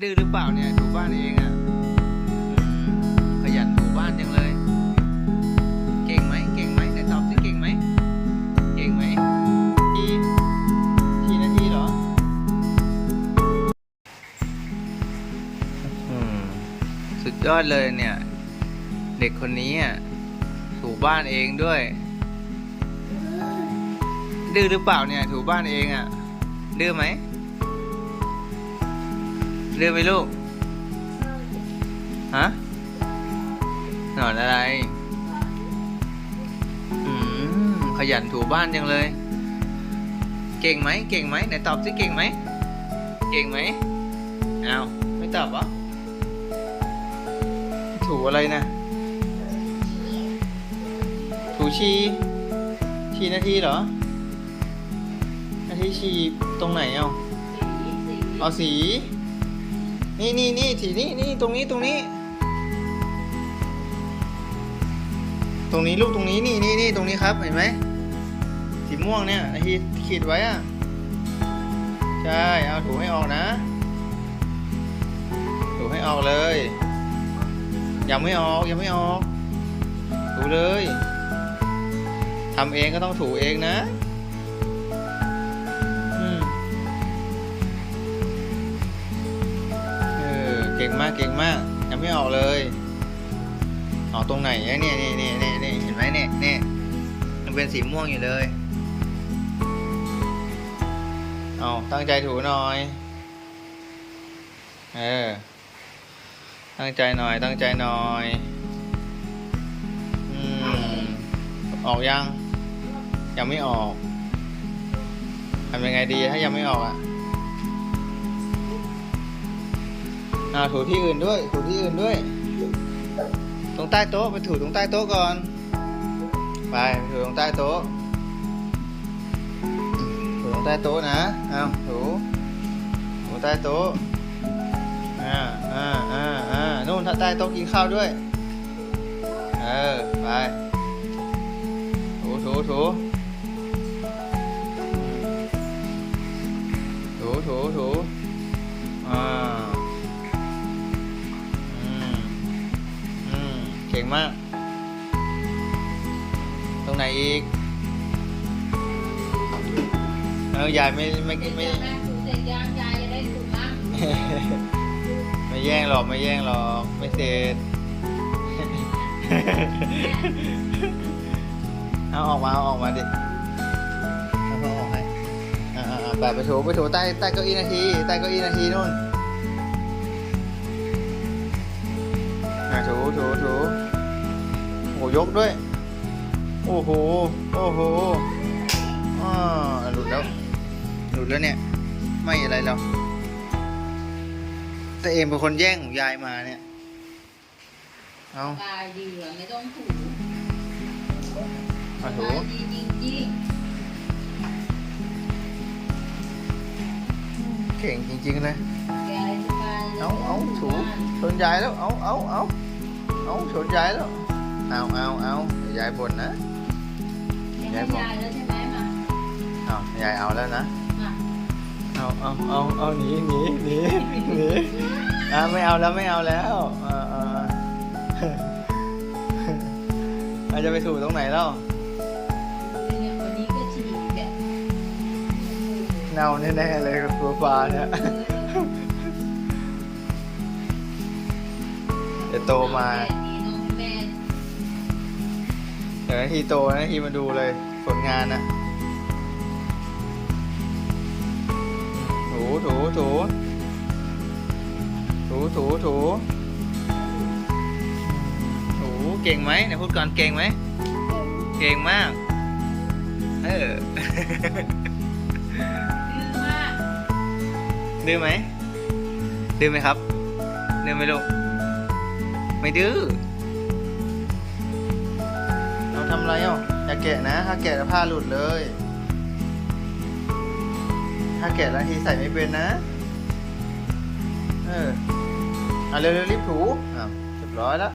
ดื้อหรือเปล่าเนี่ยถูบ้านเองอะขยันถูบ้านจังเลย เก่งไหมเก่งไหมไหนตอบสิเก่งไหมเก่งไหมกี่กี่นาทีเหรออืมสุดยอดเลยเนี่ย เด็กคนนี้อะถูบ้านเองด้วย ดื้อหรือเปล่าเนี่ยถูบ้านเองอะดื้อไหม ดื้อไหมลูก ฮะหนอนอะไร อืม ขยันถูบ้านจังเลย เก่งไหม เก่งไหมไหนตอบสิเก่งไหม เก่งไหมอ้าวไม่ตอบเหรอถูอะไรนะ ถูชี ชีนาทีเหรอ นาทีชีตรงไหนเอาเอาสี นี่นี่นี่สีนี่นี่ตรงนี้ตรงนี้ ตรงนี้ลูกตรงนี้นี่นี่นี่ตรงนี้ครับเห็นไหมสีม่วงเนี่ยที่ขีดไว้อะใช่เอาถูให้ออกนะถูให้ออกเลยยังไม่ออกยังไม่ออกถูเลยทำเองก็ต้องถูเองนะ งมากเก่งมากยังไม่ออกเลยออกตรงไหนเนี่ยเนี่ยเนี่ยเนี่ยเนี่ยเห็นไหมเนี่ยเนี่ยยังเป็นสีม่วงอยู่เลยเอาตั้งใจถูหน่อยเออตั้งใจหน่อยตั้งใจหน่อยอืมออกยังยังไม่ออกทำยังไงดีถ้ายังไม่ออกอะ อ่าถูที่อื่นด้วย ถูที่อื่นด้วย ตรงใต้โต๊ะไปถูตรงใต้โต๊ะก่อน ไปถูตรงใต้โต๊ะ ถูตรงใต้โต๊ะนะเอาถูถูใต้โต๊ะ อ่า อ่า อ่า อ่านู่นถ้าใต้โต๊ะกินข้าวด้วย เออ ไป ถูถูถูถู เก่งมาก ตรงไหนอีกเออยายไม่ไม่ไม่แม่ถูเสร็จยางยายจะได้ถูกมั้งไม่แย่งหรอกไม่แย่งหรอกไม่เสร็จเอาออกมาเอาออกมาดิเอาเอาออกให้อ่าๆๆแบบไปถูไปถูใต้ใต้เก้าอี้นาทีใต้เก้าอี้นาทีนู่น อ่าถูถูถูโอ้ยกด้วย โอ้โห โอ้โหอ่าหลุดแล้ว หลุดแล้วเนี่ย ไม่อะไรแล้ว แต่เองเป็นคนแย่งของยายมาเนี่ย เอาตายดีเหรอไม่ต้องถูมาถู ตายดีจริงเก่งจริงๆเลยๆแกสบาย เลยเอาเอาถูชนยายแล้วเอาเอาเอาเอาชนยายแล้วเอาเอาเอาเดี๋ยวยายบ่นนะจะให้ยายแล้วใช่ไหมมาเอายายเอาแล้วนะมาเอาเอาเอาเอาหนีหนีหนีหนีอ่าไม่เอาแล้วไม่เอาแล้วอ่าอ่าอาจะไปถูตรงไหนแล้วเนี่ยวันนี้ก็ฉีดแบบเน่าแน่ๆเลยกับตัวปลาเนี่ย โตมาแม่ดีน้องแม่เดี๋ยวนาทีโตนาทีมาดูเลยผลงานนะถูถูถูถูถูถูถูเก่งไหมไหนพูดก่อนเก่งไหมเก่งมาก เออดื้อมากดื้อไหมดื้อไหมครับดื้อไหมลูก ไม่ดื้อเราทำอะไรอะอย่าแกะนะ ถ้าแกะแล้วผ้าหลุดเลย ถ้าแกะแล้วทีใส่ไม่เป็นนะ เออเอาเร็วๆรีบถูอะเรียบร้อยแล้ว